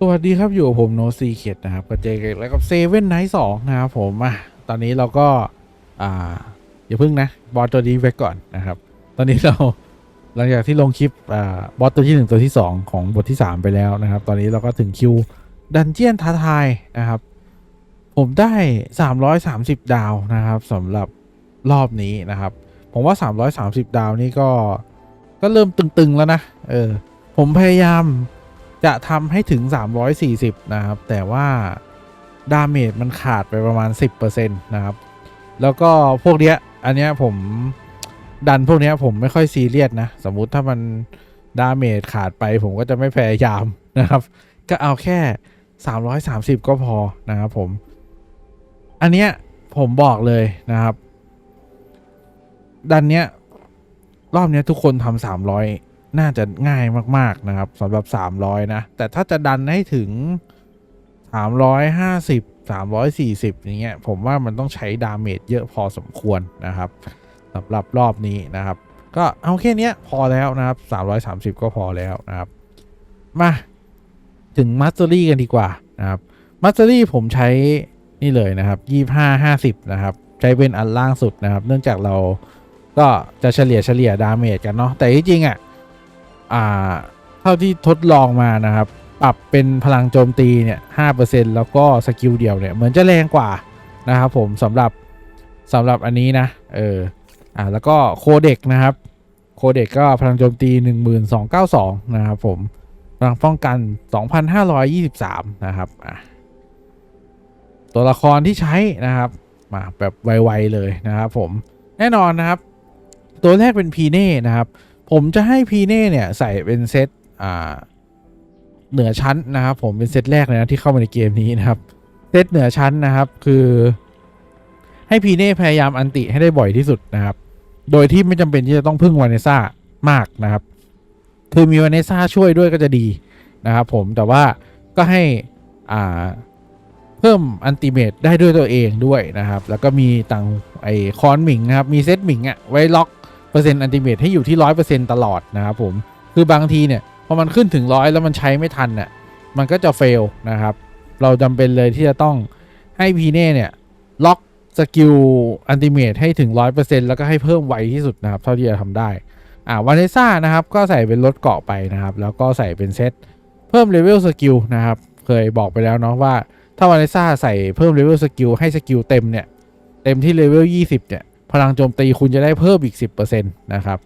สวัสดีครับอยู่กับผมโนซีเ e ดนะครับกับเจเกแล้วกับเซเว่นไนท์สองนะครับผมอะตอนนี้เราก็ อ่า อย่าพึ่งนะ บอสตัวนี้ไว้ก่อนนะครับ ตอนนี้เราหลังจากที่ลงคลิปอ่าบอสตัวที่หนึ่งตัวที่สองของบทที่สามไปแล้วนะครับ ตอนนี้เราก็ถึงคิวดันเจียนท้าทายนะครับ ผมได้330ดาวนะครับสำหรับรอบนี้นะครับ ผมว่า330ดาวนี่ก็ก็เริ่มตึงๆแล้วนะเออผมพยายาม จะทำให้ถึง 340 นะครับ แต่ว่า ดาเมจมันขาดไปประมาณ 10%นะครับ แล้วก็พวกเนี้ย อันเนี้ยผมดันพวกเนี้ยผมไม่ค่อยซีเรียสนะ สมมุติถ้ามันดาเมจขาดไปผมก็จะไม่พยายามนะครับ ก็เอาแค่ 330 ก็พอนะครับผม อันเนี้ยผมบอกเลยนะครับ ดันเนี้ย รอบเนี้ยทุกคนทำสามร้อย น่าจะง่ายมากๆนะครับสำหรับสามร้อยนะ แต่ถ้าจะดันให้ถึงสามร้อยห้าสิบสามร้อยสี่สิบอย่างเงี้ยผมว่ามันต้องใช้ดาเมจเยอะพอสมควรนะครับสำหรับรอบนี้นะครับ ก็เอาแค่นี้พอแล้วนะครับสามร้อยสามสิบก็พอแล้วนะครับ มาถึงมัสเตอรี่กันดีกว่านะครับมัสเตอรี่ผมใช้นี่เลยนะครับยี่ห้าห้าสิบนะครับ ใช้เป็นอันล่างสุดนะครับ เนื่องจากเราก็จะเฉลี่ยเฉลี่ยดาเมจกันเนาะแต่ที่จริงอะ่ะ อ่าเท่าที่ทดลองมานะครับ ปรับเป็นพลังโจมตีเนี่ยห้าเปอร์เซ็นแล้วก็สกิลเดียวเนี่ยเหมือนจะแรงกว่านะครับผมสำหรับสำหรับอันนี้นะ เออ อ่า แล้วก็โคเด็กนะครับ โคเด็กก็พลังโจมตี11292 นะครับผม พลังป้องกัน 2523 นะครับ อะ ตัวละครที่ใช้นะครับ มาแบบไวๆเลยนะครับผม แน่นอนนะครับ ตัวแรกเป็นพีเน่นะครับ ผมจะให้พีเน่เนี่ยใส่เป็นเซตอ่าเหนือชั้นนะครับ ผมเป็นเซตแรกเลยนะที่เข้ามาในเกมนี้นะครับ เซตเหนือชั้นนะครับคือ ให้พีเน่พยายามอันติให้ได้บ่อยที่สุดนะครับ โดยที่ไม่จำเป็นที่จะต้องพึ่งวานิซ่ามากนะครับ คือมีวานิซ่าช่วยด้วยก็จะดีนะครับผมแต่ว่าก็ให้อ่าเพิ่มอันติเมตได้ด้วยตัวเองด้วยนะครับ แล้วก็มีต่างไอคอนหมิงนะครับ มีเซตหมิงอะไว้ล็อก อร์เซ็นต์อันติเมตให้อยู่ที่ร้อยเปอร์เซ็นต์ตลอดนะครับผมคือบางทีเนี่ยพอมันขึ้นถึงร้อยแล้วมันใช้ไม่ทันน่ะมันก็จะเฟลนะครับ เราจำเป็นเลยที่จะต้องให้พีเน่เนี่ยล็อกสกิลอันติเมตให้ถึง100%แล้วก็ให้เพิ่มไวที่สุดนะครับ เท่าที่จะทำได้อ่าวานิซ่านะครับก็ใส่เป็นลดเกาะไปนะครับ แล้วก็ใส่เป็นเซตเพิ่มเลเวลสกิลนะครับเคยบอกไปแล้วเนาะว่าถ้าวานิซ่าใส่เพิ่มเลเวลสกิลให้สกิลเต็มเนี่ยเต็มที่เลเวล20เนี่ย ลังโจมตีคุณจะได้เพิ่มอีก 10%นะครับ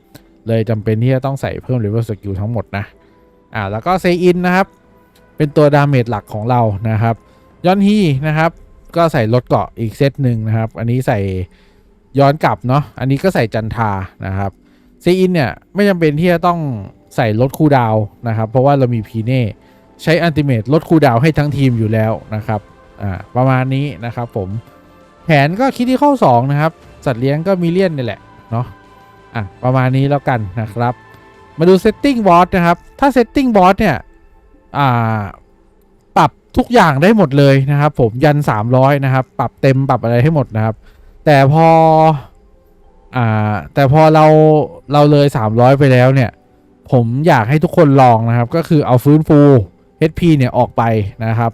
เลยจำเป็นที่จะต้องใส่เพิ่มเลเวลสกิลทั้งหมดนะอ่าแล้วก็เซอินนะครับ เป็นตัวดาเมจหลักของเรานะครับย้อนฮีนะครับก็ใส่ลดเกาะอีกเซตหนึ่งนะครับ อันนี้ใส่ย้อนกลับเนาะอันนี้ก็ใส่จันทานะครับเซอินเนี่ยไม่จำเป็นที่จะต้องใส่ลดคูดาวนะครับ เพราะว่าเรามีพีเน่ใช้อันติเมตลดคูดาวให้ทั้งทีมอยู่แล้วนะครับอ่าประมาณนี้นะครับผมแผนก็คิดที่ข้อ2นะครับ สัตว์เลี้ยงก็มีเลียนนี่แหละเนาะอะประมาณนี้แล้วกันนะครับ มาดูเซตติ้งบอสนะครับ ถ้าเซตติ้งบอสเนี่ยอ่าปรับทุกอย่างได้หมดเลยนะครับผมยัน 300 นะครับ ปรับเต็มปรับอะไรให้หมดนะครับ แต่พออ่าแต่พอเราเราเลย 300 ไปแล้วเนี่ย ผมอยากให้ทุกคนลองนะครับ ก็คือเอาฟื้นฟู HP เนี่ยออกไปนะครับ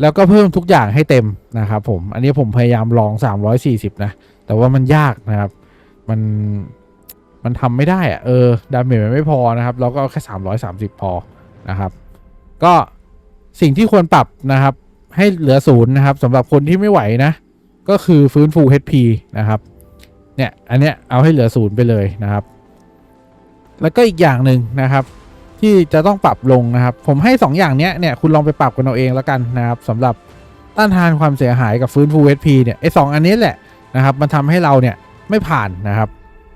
แล้วก็เพิ่มทุกอย่างให้เต็มนะครับผม อันนี้ผมพยายามลอง 340 นะ แต่ว่ามันยากนะครับ มัน มันทำไม่ได้อะเออ ดาเมจมันไม่พอนะครับ เราก็แค่ 330 พอนะครับ ก็สิ่งที่ควรปรับนะครับ ให้เหลือศูนย์นะครับสำหรับคนที่ไม่ไหวนะ ก็คือฟื้นฟู HP นะครับ เนี่ย อันเนี้ยเอาให้เหลือศูนย์ไปเลยนะครับ แล้วก็อีกอย่างหนึ่งนะครับ ที่จะต้องปรับลงนะครับ ผมให้ 2 อย่างเนี้ยเนี่ยคุณลองไปปรับกันเอาเองแล้วกันนะครับสำหรับต้านทานความเสียหายกับฟื้นฟู HP เนี่ยไอสองอันนี้แหละนะครับ มันทำให้เราเนี่ยไม่ผ่านนะครับ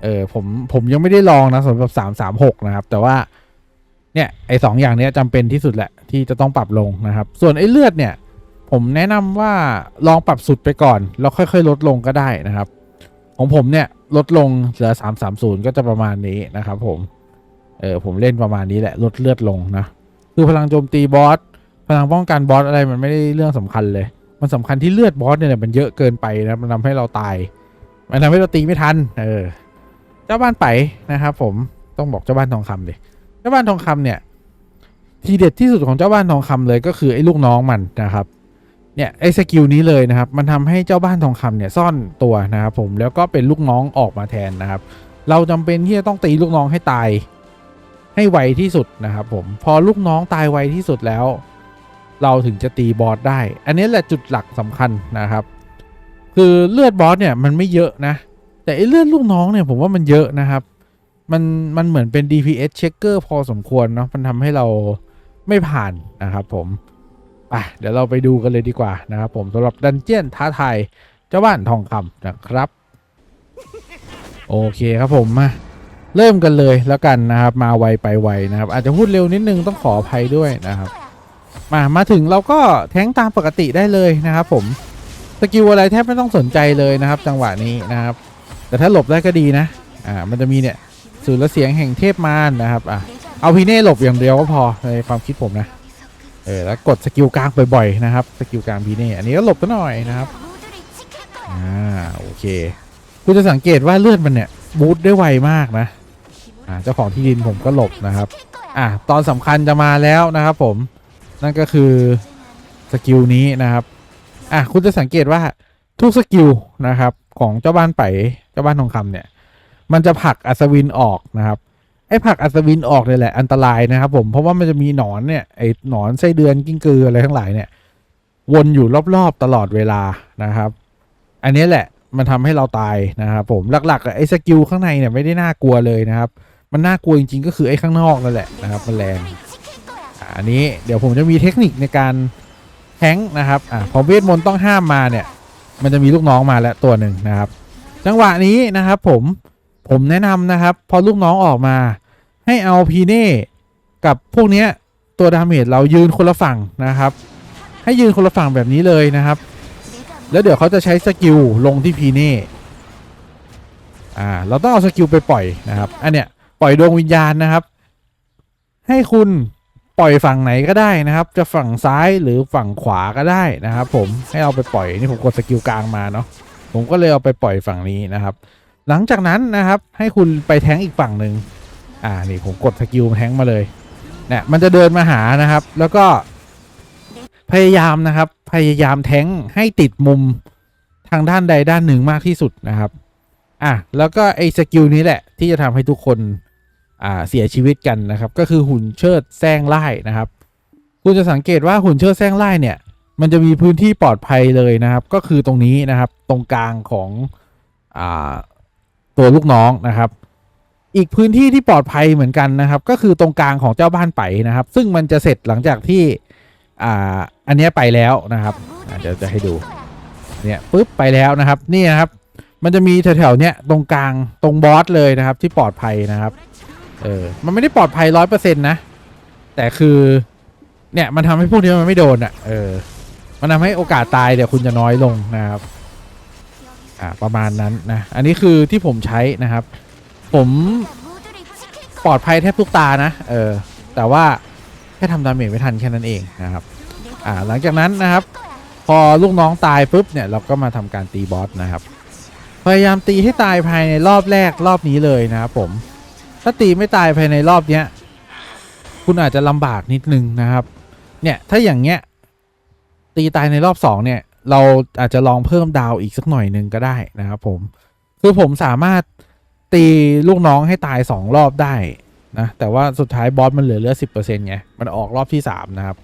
เออผมผมยังไม่ได้ลองนะสำหรับ336นะครับ แต่ว่าเนี่ยไอสองอย่างเนี้ยจำเป็นที่สุดแหละที่จะต้องปรับลงนะครับ ส่วนไอเลือดเนี่ยผมแนะนำว่าลองปรับสุดไปก่อน แล้วค่อยๆ ลดลงก็ได้นะครับ ของผมเนี่ยลดลงเหลือ330ก็จะประมาณนี้นะครับผม เออผมเล่นประมาณนี้แหละลดเลือดลงนะ คือพลังโจมตีบอสพลังป้องกันบอสอะไรมันไม่ได้เรื่องสำคัญเลย มันสำคัญที่เลือดบอสเนี่ยมันเยอะเกินไปนะมันทำให้เราตาย มันทำให้เราตีไม่ทัน เออ เจ้าบ้านไปนะครับผมต้องบอกเจ้าบ้านทองคำเลยเจ้าบ้านทองคำเนี่ย ทีเด็ดที่สุดของเจ้าบ้านทองคำเลยก็คือไอ้ลูกน้องมันนะครับเนี่ยไอ้สกิลนี้เลยนะครับ มันทำให้เจ้าบ้านทองคำเนี่ยซ่อนตัวนะครับผมแล้วก็เป็นลูกน้องออกมาแทนนะครับ เราจำเป็นที่จะต้องตีลูกน้องให้ตาย ให้ไวที่สุดนะครับผมพอลูกน้องตายไวที่สุดแล้ว เราถึงจะตีบอสได้ อันนี้แหละจุดหลักสำคัญนะครับ คือเลือดบอสเนี่ยมันไม่เยอะนะ แต่ไอ้เลือดลูกน้องเนี่ยผมว่ามันเยอะนะครับ มันมันเหมือนเป็น DPS checker พอสมควรเนาะมันทำให้เราไม่ผ่านนะครับผมไปเดี๋ยวเราไปดูกันเลยดีกว่านะครับผมสำหรับดันเจียนท้าทายเจ้าบ้านทองคำนะครับ โอเคครับผมมา เริ่มกันเลยแล้วกันนะครับ มาไวไปไวนะครับ อาจจะพูดเร็วนิดนึงต้องขออภัยด้วยนะครับ มามาถึงเราก็แทงตามปกติได้เลยนะครับ ผมสกิลอะไรแทบไม่ต้องสนใจเลยนะครับ จังหวะนี้นะครับ แต่ถ้าหลบได้ก็ดีนะอ่ามันจะมีเนี่ยสูตรละเสียงแห่งเทพมารนะครับอะเอาพีเน่หลบอย่างเดียวก็พอในความคิดผมนะเออแล้วกดสกิลกลางบ่อยๆนะครับสกิลกลางพีเน่อันนี้ก็หลบก็หน่อยนะครับอ่าโอเค คุณจะสังเกตว่าเลือดมันเนี่ยบูทได้ไวมากนะ อ่าเจ้าของที่ดินผมก็หลบนะครับอะตอนสำคัญจะมาแล้วนะครับผมนั่นก็คือสกิลนี้นะครับอะคุณจะสังเกตว่าทุกสกิลนะครับ ของเจ้าบ้านไปเจ้าบ้านทองคำเนี่ย มันจะผลักอัศวินออกนะครับไอ้ผลักอัศวินออกเลยแหละอันตรายนะครับผมเพราะว่ามันจะมีหนอนเนี่ยไอ้หนอนไส้เดือนกิ้งกืออะไรทั้งหลายเนี่ย วนอยู่รอบๆตลอดเวลานะครับ อันนี้แหละมันทำให้เราตายนะครับผมหลักๆไอ้สกิลข้างในเนี่ยไม่ได้น่ากลัวเลยนะครับ มันน่ากลัวจริงๆ ก็คือไอ้ข้างนอกนั่นแหละนะครับมันแรงอันนี้เดี๋ยวผมจะมีเทคนิคในการแทงนะครับอ่าพอเวทมนต์ต้องห้ามมาเนี่ย มันจะมีลูกน้องมาแล้วตัวหนึ่งนะครับ จังหวะนี้นะครับผมผมแนะนำนะครับ พอลูกน้องออกมา ให้เอาพีเน่กับพวกเนี้ยตัวดาเมจเรายืนคนละฝั่งนะครับ ให้ยืนคนละฝั่งแบบนี้เลยนะครับ แล้วเดี๋ยวเขาจะใช้สกิลลงที่พีเน่อ่าเราต้องเอาสกิลไปปล่อยนะครับอันเนี้ย ปล่อยดวงวิญญาณนะครับ ให้คุณปล่อยฝั่งไหนก็ได้นะครับ จะฝั่งซ้ายหรือฝั่งขวาก็ได้นะครับ ผมให้เอาไปปล่อยนี่ผมกดสกิลกลางมาเนาะผมก็เลยเอาไปปล่อยฝั่งนี้นะครับ หลังจากนั้นนะครับ ให้คุณไปแทงอีกฝั่งหนึ่งอ่านี่ผมกดสกิลแทงมาเลยเนี่ยมันจะเดินมาหานะครับ แล้วก็พยายามนะครับ พยายามแทงให้ติดมุมทางด้านใดด้านหนึ่งมากที่สุดนะครับอะแล้วก็ไอ้สกิลนี้แหละที่จะทำให้ทุกคน เสียชีวิตกันนะครับ ก็คือหุ่นเชิดแซงไล่นะครับ คุณจะสังเกตว่าหุ่นเชิดแซงไล่เนี่ย มันจะมีพื้นที่ปลอดภัยเลยนะครับ ก็คือตรงนี้นะครับ ตรงกลางของอ่าตัวลูกน้องนะครับ อีกพื้นที่ที่ปลอดภัยเหมือนกันนะครับ ก็คือตรงกลางของเจ้าบ้านไปนะครับ ซึ่งมันจะเสร็จหลังจากที่อ่าอันนี้ไปแล้วนะครับเดี๋ยวจะให้ดูเนี่ยปุ๊บไปแล้วนะครับ นี่นะครับ มันจะมีแถวๆเนี้ยตรงกลางตรงบอสเลยนะครับที่ปลอดภัยนะครับ เออ มันไม่ได้ปลอดภัยร้อยเปอร์เซ็นต์นะ แต่คือ เนี่ย มันทำให้พวกนี้มันไม่โดนอะ่ะ เออ มันทำให้โอกาสตายเดี๋ยวคุณจะน้อยลงนะครับ อ่า ประมาณนั้นนะ อันนี้คือที่ผมใช้นะครับ ผมปลอดภัยแทบทุกตานะ เออ แต่ว่าแค่ทำดาเมจไม่ทันแค่นั้นเองนะครับ อ่า หลังจากนั้นนะครับ พอลูกน้องตายปุ๊บเนี่ยเราก็มาทำการตีบอสนะครับ พยายามตีให้ตายภายในรอบแรกรอบนี้เลยนะครับผม ถ้าตีไม่ตายภายในรอบเนี้ย คุณอาจจะลำบากนิดนึงนะครับ เนี่ยถ้าอย่างเงี้ย ตีตายในรอบสองเนี่ย เราอาจจะลองเพิ่มดาวอีกสักหน่อยหนึ่งก็ได้นะครับผม คือผมสามารถตีลูกน้องให้ตายสองรอบได้นะ แต่ว่าสุดท้ายบอสมันเหลือเหลือสิบเปอร์เซ็นต์ไง มันออกรอบที่สามนะครับ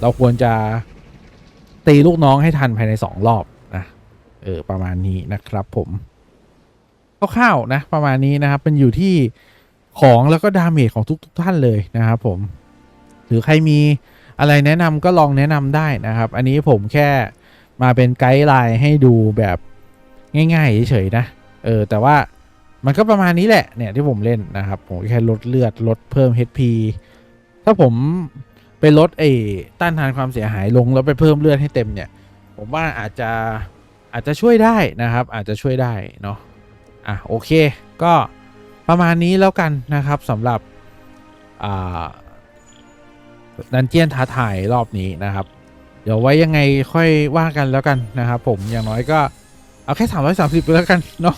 เราควรจะตีลูกน้องให้ทันภายในสองรอบนะเออประมาณนี้นะครับผมคร่าวๆนะประมาณนี้นะครับ เป็นอยู่ที่ ของแล้วก็ดาเมจของทุกๆท่านเลยนะครับผม หรือใครมีอะไรแนะนำก็ลองแนะนำได้นะครับ อันนี้ผมแค่มาเป็นไกด์ไลน์ให้ดูแบบง่ายๆเฉยๆนะเออแต่ว่ามันก็ประมาณนี้แหละเนี่ยที่ผมเล่นนะครับ ผมแค่ลดเลือดลดเพิ่ม HP ถ้าผมไปลดไอ้ต้านทานความเสียหายลงแล้วไปเพิ่มเลือดให้เต็มเนี่ย ผมว่าอาจจะอาจจะช่วยได้นะครับ อาจจะช่วยได้เนาะอะโอเคก็ ประมาณนี้แล้วกันนะครับสำหรับดันเจียนท้าทายรอบนี้นะครับ เดี๋ยวไว้ยังไงค่อยว่ากันแล้วกันนะครับ ผมอย่างน้อยก็เอาแค่330แล้วกันเนาะ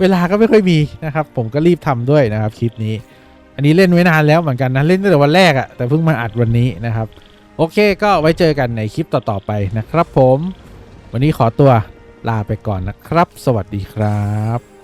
เวลาก็ไม่ค่อยมีนะครับ ผมก็รีบทำด้วยนะครับคลิปนี้ อันนี้เล่นไว้นานแล้วเหมือนกันนะเล่นตั้งแต่วันแรกอะแต่เพิ่งมาอัดวันนี้นะครับ โอเคก็ไว้เจอกันในคลิปต่อๆไปนะครับ ผม วันนี้ขอตัวลาไปก่อนนะครับ สวัสดีครับ